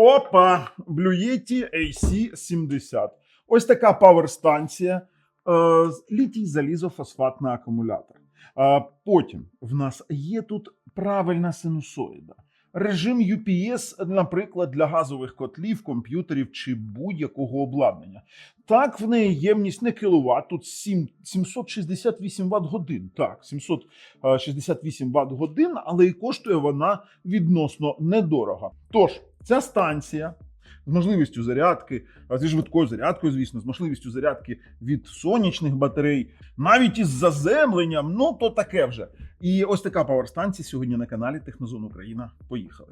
Опа! Yeti AC70. Ось така паверстанція. Е, літій залізофосфатний акумулятор. Е, потім в нас є тут правильна синусоїда. Режим UPS, наприклад, для газових котлів, комп'ютерів чи будь-якого обладнання. Так, в неї ємність не кіловат, тут 7, 768 Вт годин. Так, 768 Вт годин, але і коштує вона відносно недорого. Тож, ця станція з можливістю зарядки, а зі швидкою зарядкою, звісно, з можливістю зарядки від сонячних батарей, навіть із заземленням, ну то таке вже. І ось така паверстанція сьогодні на каналі Технозон Україна. Поїхали.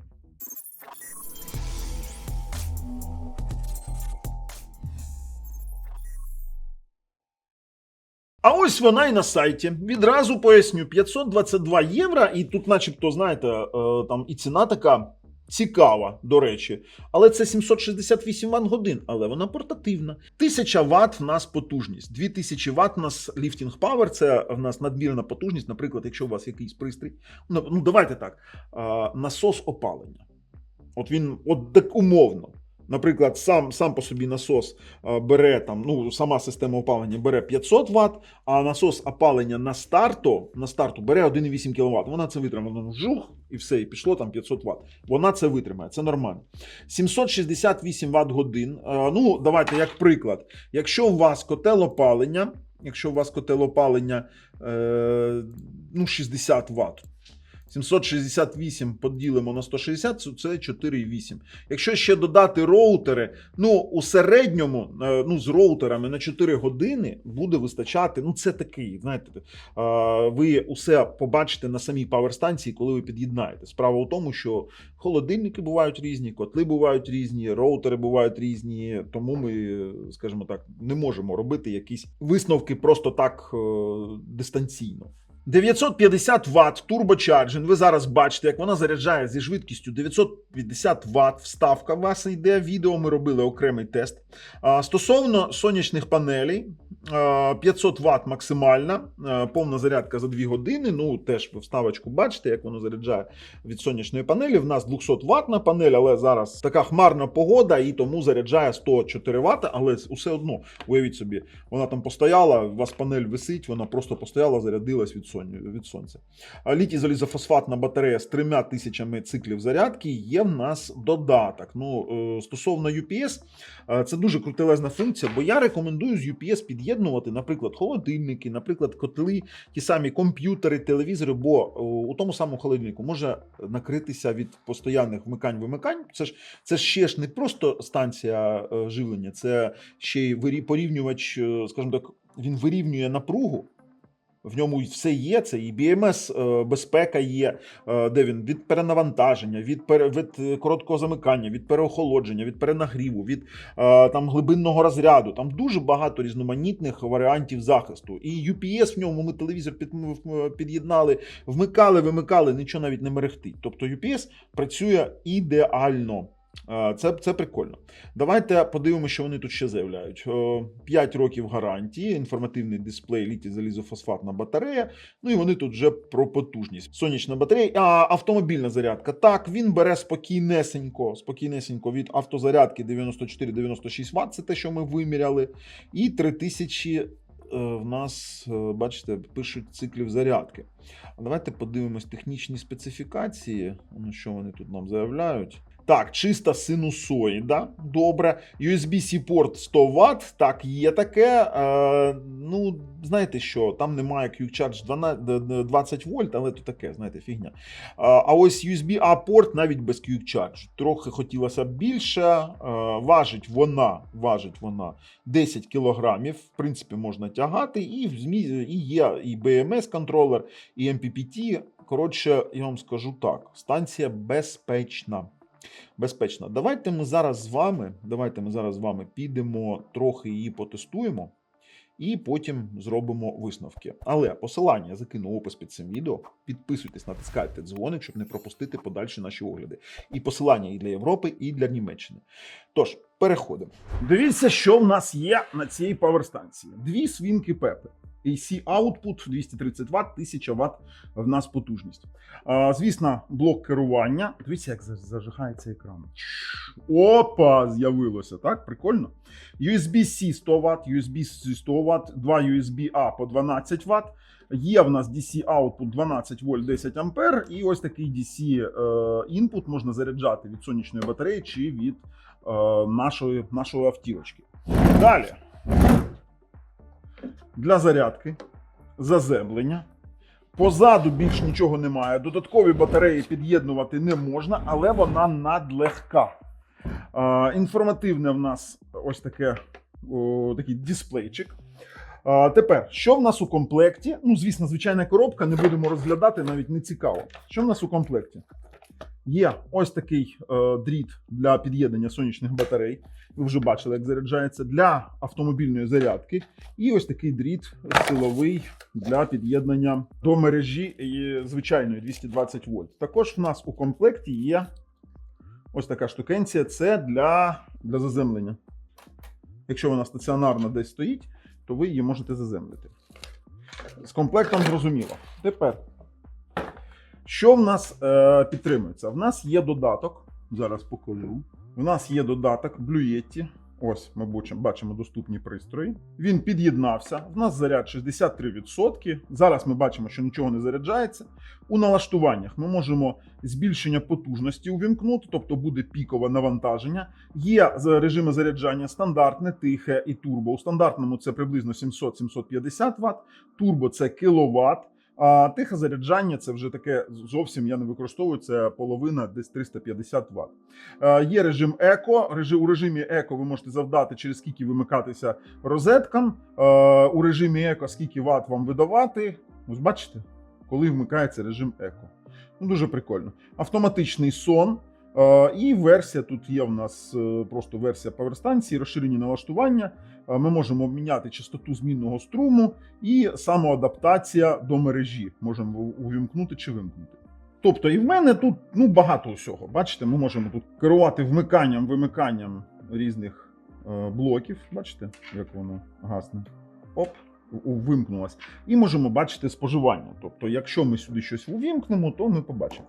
А ось вона і на сайті. Відразу поясню: 522 євро, і тут, начебто, знаєте, е, там і ціна така цікава, до речі. Але це 768 Вт годин, але вона портативна. 1000 Вт в нас потужність, 2000 Вт в нас ліфтінг павер, це в нас надмірна потужність. Наприклад, якщо у вас якийсь пристрій, ну, ну давайте так, насос опалення. От він, от так умовно. Наприклад, сам, сам по собі насос е, бере там, ну, сама система опалення бере 500 Вт, а насос опалення на старту, на старту бере 1,8 кВт. Вона це витримає. Воно жух, і все, і пішло там 500 Вт. Вона це витримає, це нормально. 768 Вт годин. Е, Ну, давайте як приклад. Якщо у вас котел опалення, якщо у вас котел опалення е, ну, 60 Вт. 768 поділимо на 160, це- це 4,8. Якщо ще додати роутери, ну у середньому, е, ну з роутерами на 4 години буде вистачати. Ну це такий, знаєте, е, ви усе побачите на самій паверстанції, коли ви під'єднаєте. Справа у тому, що холодильники бувають різні, котли бувають різні, роутери бувають різні. Тому ми, скажімо так, не можемо робити якісь висновки просто так е, дистанційно. 950 Вт турбочарджен. Ви зараз бачите, як вона заряджає зі швидкістю 950 Вт. Вставка у вас йде. Відео ми робили окремий тест. Стосовно сонячних панелей, 500 Вт максимальна, повна зарядка за 2 години. Ну, теж ви вставочку бачите, як воно заряджає від сонячної панелі. В нас 200 ватна панель, але зараз така хмарна погода і тому заряджає 104 Вт, але все одно, уявіть собі, вона там постояла, у вас панель висить, вона просто постояла, зарядилась від, сон... від сонця. Літій залізофосфатна батарея з трьома тисячами циклів зарядки є в нас додаток. Ну, е, стосовно UPS, е, це дуже крутелезна функція, бо я рекомендую з UPS під'єднувати, наприклад, холодильники, наприклад, котли, ті самі комп'ютери, телевізори, бо е, у тому самому холодильнику може накритися від постоянних вмикань-вимикань. Це ж це ще ж не просто станція е, живлення, це ще й порівнювач, е, скажімо так, він вирівнює напругу. В ньому все є. Це і BMS е, безпека є, е, де він від перенавантаження, від, від е, короткого замикання, від переохолодження, від перенагріву, від там глибинного розряду. Там дуже багато різноманітних варіантів захисту. І UPS в ньому ми телевізор під, під'єднали, вмикали, вимикали, нічого навіть не мерехтить. Тобто UPS працює ідеально. Це, це прикольно. Давайте подивимося, що вони тут ще заявляють. 5 років гарантії, інформативний дисплей, літій залізофосфатна батарея. Ну і вони тут вже про потужність. Сонячна батарея, а автомобільна зарядка. Так, він бере спокійнесенько, спокійнесенько від автозарядки 94-96 Вт, це те, що ми виміряли. І 3000 е, в нас, е, бачите, пишуть циклів зарядки. Давайте подивимось технічні специфікації. Ну, що вони тут нам заявляють? Так, чиста синусоїда. Добре. USB-C порт 100 Вт. Так, є таке. Е, ну, знаєте що, там немає Quick Charge 12 20 вольт, але то таке, знаєте, фігня. Е, а ось USB-A порт навіть без Quick Charge. Трохи хотілося б більше. Е, важить вона, важить вона 10 кілограмів. В принципі, можна тягати. І, в і є і BMS контролер, і MPPT. Коротше, я вам скажу так: станція безпечна. Безпечна. Давайте ми зараз з вами, давайте ми зараз з вами підемо трохи її потестуємо. І потім зробимо висновки. Але посилання я закину опис під цим відео. Підписуйтесь, натискайте дзвоник, щоб не пропустити подальші наші огляди. І посилання і для Європи, і для Німеччини. Тож, переходимо. Дивіться, що в нас є на цій паверстанції: дві свінки Пепи. AC output 230 Вт, 1000 Вт в нас потужність. А, звісно, блок керування. Дивіться, як за- зажигається екран. Опа! З'явилося, так? Прикольно. USB-C 100 Вт, USB-C 100 Вт, два USB-A по 12 Вт. Є в нас DC output 12 вольт 10 ампер, і ось такий DC е, інпут можна заряджати від сонячної батареї чи від е, нашої, нашої автівочки. Далі. Для зарядки, заземлення. Позаду більш нічого немає. Додаткові батареї під'єднувати не можна, але вона надлегка. Е, інформативне в нас ось таке, о, такий дисплейчик. А, тепер, що в нас у комплекті? Ну, звісно, звичайна коробка, не будемо розглядати, навіть не цікаво. Що в нас у комплекті? Є ось такий е, дріт для під'єднання сонячних батарей. Ви вже бачили, як заряджається для автомобільної зарядки. І ось такий дріт силовий для під'єднання до мережі звичайної 220 вольт. Також в нас у комплекті є ось така штукенція. Це для, для заземлення. Якщо вона стаціонарно десь стоїть, то ви її можете заземлити. З комплектом зрозуміло. Тепер, що в нас е, підтримується? В нас є додаток. Зараз покажу. У нас є додаток Blue Ось ми бачимо, доступні пристрої. Він під'єднався. В нас заряд 63%. Зараз ми бачимо, що нічого не заряджається. У налаштуваннях ми можемо збільшення потужності увімкнути, тобто буде пікове навантаження. Є режими заряджання стандартне, тихе і турбо. У стандартному це приблизно 700-750 Вт, турбо це кіловат. А тихе заряджання це вже таке зовсім я не використовую. Це половина, десь 350 Вт. Е, Є режим еко. У режимі еко ви можете завдати, через скільки вимикатися розеткам. Е, У режимі еко скільки Вт вам видавати. Ось бачите, коли вмикається режим еко. Ну, дуже прикольно. Автоматичний сон. І версія тут є в нас е, просто версія поверстанції, розширені налаштування. Ми можемо обміняти частоту змінного струму і самоадаптація до мережі. Можемо увімкнути чи вимкнути. Тобто, і в мене тут ну, багато усього. Бачите, ми можемо тут керувати вмиканням, вимиканням різних е, блоків. Бачите, як воно гасне. Оп, у- І можемо бачити споживання. Тобто, якщо ми сюди щось увімкнемо, то ми побачимо.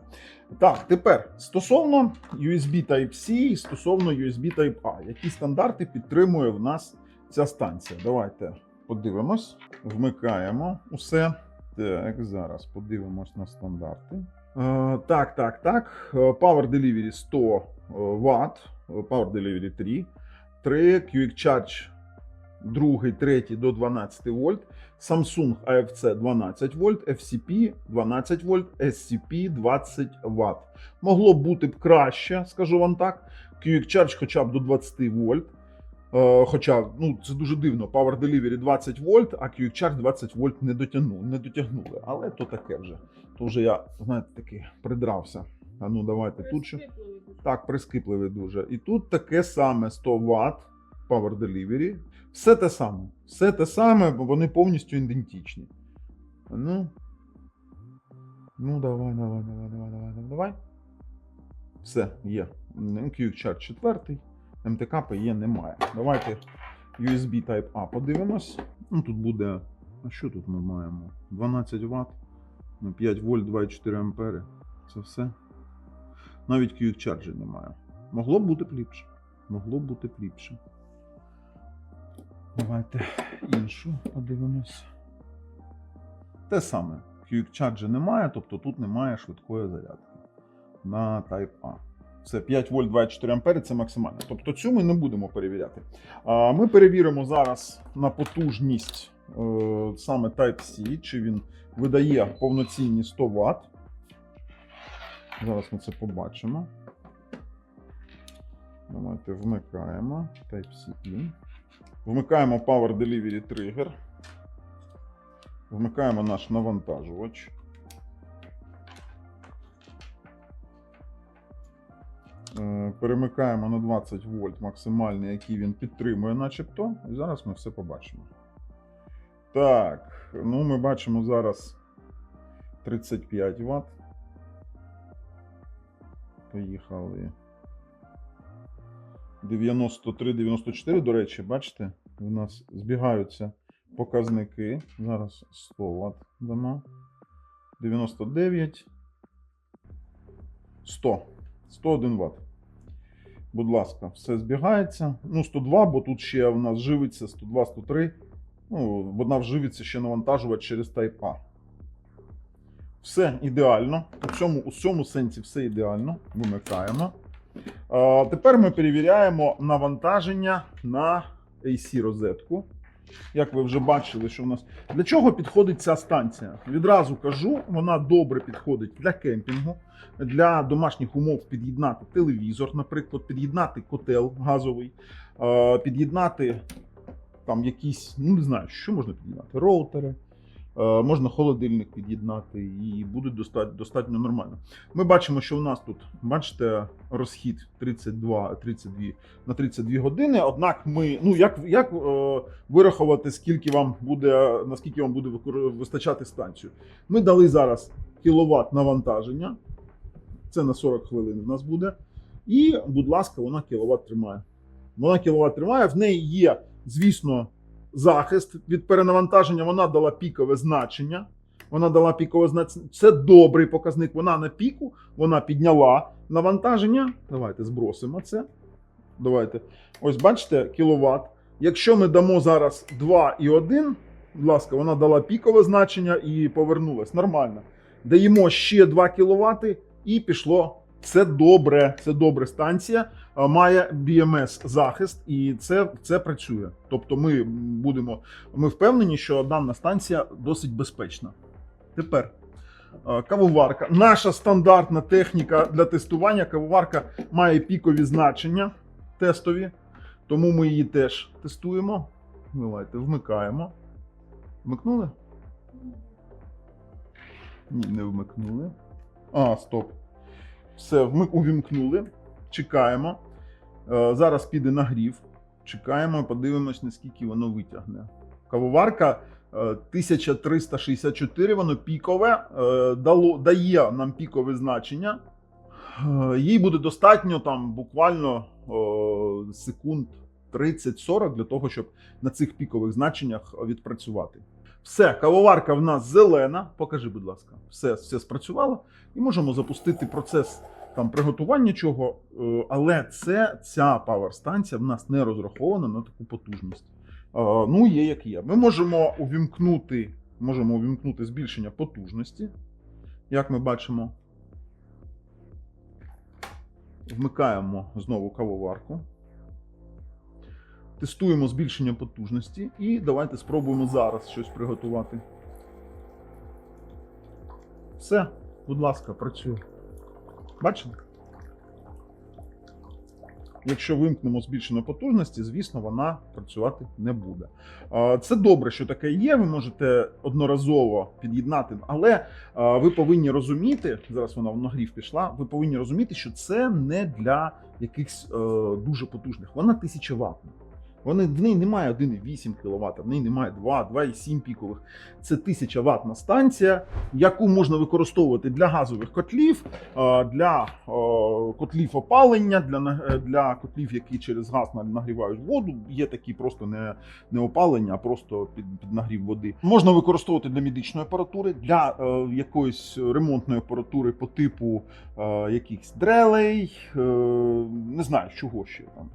Так, тепер стосовно USB Type-C і стосовно USB Type-A, які стандарти підтримує в нас ця станція? Давайте подивимось, вмикаємо усе. Так, зараз подивимось на стандарти. Е, так, так, так. Е, Power Delivery 100 Вт, Power Delivery 3, 3 Quick Charge 2, 3 до 12 вольт, Samsung AFC 12 вольт, FCP 12 вольт, SCP 20 Вт. Могло б бути б краще, скажу вам так. Quick Charge хоча б до 20 вольт. Е, Хоча ну це дуже дивно. Power Delivery 20 вольт, а Quick Charge 20 вольт не дотягнули, не дотягнули. Але то таке вже. То вже я, знаєте, таки придрався. А ну давайте тут ще. Так, прискіпливий дуже. І тут таке саме 100 Вт Power Delivery. Все те саме. Все те саме, бо вони повністю ідентичні. Ну. Ну, давай, давай, давай, давай, давай, давай, давай. Все, є. Charge 4. МТК є немає. Давайте USB Type A подивимось. Ну, тут буде. А що тут ми маємо? 12 Вт, 5 вольт, 2,4 ампери. Це все. Навіть Quick немає. Могло б бути б ліпше. Могло б бути б ліпше. Давайте іншу подивимось. Те саме. Quick Charge немає, тобто тут немає швидкої зарядки на Type A. Це 5 вольт 24 ампери, це максимально. Тобто цю ми не будемо перевіряти. А Ми перевіримо зараз на потужність е, саме Type-C, чи він видає повноцінні 100 Вт. Зараз ми це побачимо. Давайте вмикаємо Type-C in. Вмикаємо Power Delivery Trigger. Вмикаємо наш навантажувач. Е, Перемикаємо на 20 вольт максимальний, який він підтримує, начебто. І зараз ми все побачимо. Так, ну ми бачимо зараз 35 Вт. Поїхали. 93-94, до речі, бачите, у нас збігаються показники. Зараз 100 Вт дамо. 99. 100. 101 Вт. Будь ласка, все збігається. Ну, 102, бо тут ще в нас живиться 102, 103. Ну, вона вживиться ще навантажувати через Type-A. Все ідеально. У цьому, у цьому сенсі все ідеально. Вимикаємо. Тепер ми перевіряємо навантаження на AC розетку. Як ви вже бачили, що в нас. Для чого підходить ця станція? Відразу кажу, вона добре підходить для кемпінгу, для домашніх умов під'єднати телевізор, наприклад, під'єднати котел газовий, під'єднати там якісь, ну не знаю, що можна під'єднати, роутери. Е, Можна холодильник під'єднати і буде достатньо, нормально. Ми бачимо, що у нас тут, бачите, розхід 32, 32 на 32 години. Однак ми, ну як, як е, вирахувати, скільки вам буде, наскільки вам буде вистачати станцію? Ми дали зараз кіловат навантаження. Це на 40 хвилин в нас буде. І, будь ласка, вона кіловат тримає. Вона кіловат тримає. В неї є, звісно, захист від перенавантаження. Вона дала пікове значення. Вона дала пікове значення. Це добрий показник. Вона на піку, вона підняла навантаження. Давайте збросимо це. Давайте. Ось бачите, кіловат. Якщо ми дамо зараз 2,1, будь ласка, вона дала пікове значення і повернулась. Нормально. Даємо ще 2 кВт і пішло. Це добре, це добре станція. Має BMS захист, і це, це працює. Тобто, ми будемо ми впевнені, що дана станція досить безпечна. Тепер кавоварка. Наша стандартна техніка для тестування. Кавоварка має пікові значення тестові, тому ми її теж тестуємо. Давайте вмикаємо. Вмикнули? Ні, не вмикнули. А, стоп. Все, вмик увімкнули. Чекаємо. Е, зараз піде нагрів. Чекаємо, подивимось, наскільки воно витягне. Кавоварка е, 1364, воно пікове, е, дало, дає нам пікове значення. Е, Їй буде достатньо там буквально е, секунд 30-40 для того, щоб на цих пікових значеннях відпрацювати. Все, кавоварка в нас зелена. Покажи, будь ласка, все, все спрацювало. І можемо запустити процес там приготування чого. е, Але це ця паверстанція в нас не розрахована на таку потужність. Е, Ну, є як є. Ми можемо увімкнути, можемо увімкнути збільшення потужності. Як ми бачимо, вмикаємо знову кавоварку. Тестуємо збільшення потужності і давайте спробуємо зараз щось приготувати. Все, будь ласка, працює. Бачите? Якщо вимкнемо збільшення потужності, звісно, вона працювати не буде. Це добре, що таке є. Ви можете одноразово під'єднати, але ви повинні розуміти, зараз вона в нагрів пішла. Ви повинні розуміти, що це не для якихось е, дуже потужних. Вона 1000 ватна. Вони, в неї немає 1,8 кВт, в неї немає 2, 2,7 пікових. Це 1000 ватна станція, яку можна використовувати для газових котлів, для котлів опалення, для, е, для котлів, які через газ нагрівають воду. Є такі просто не, не опалення, а просто під, під нагрів води. Можна використовувати для медичної апаратури, для е, якоїсь ремонтної апаратури по типу е, якихось дрелей, не знаю, чого ще там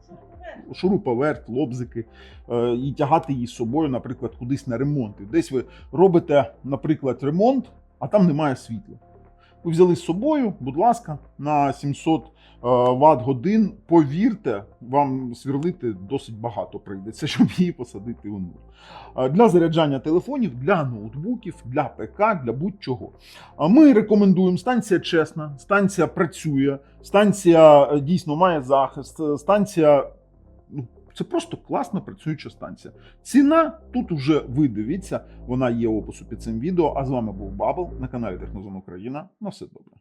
шуруповерт, лобзики, е, і тягати її з собою, наприклад, кудись на ремонти. Десь ви робите, наприклад, ремонт, а там немає світла. Ви взяли з собою, будь ласка, на 700 Вт годин. Повірте, вам свірлити досить багато прийдеться, щоб її посадити у нуль. Е, Для заряджання телефонів, для ноутбуків, для ПК, для будь-чого. Ми рекомендуємо станція чесна, станція працює, станція е, дійсно має захист, е, станція. Це просто класна працююча станція. Ціна тут вже ви дивіться, вона є в опису під цим відео. А з вами був Бабл на каналі Технозон Україна. На все добре.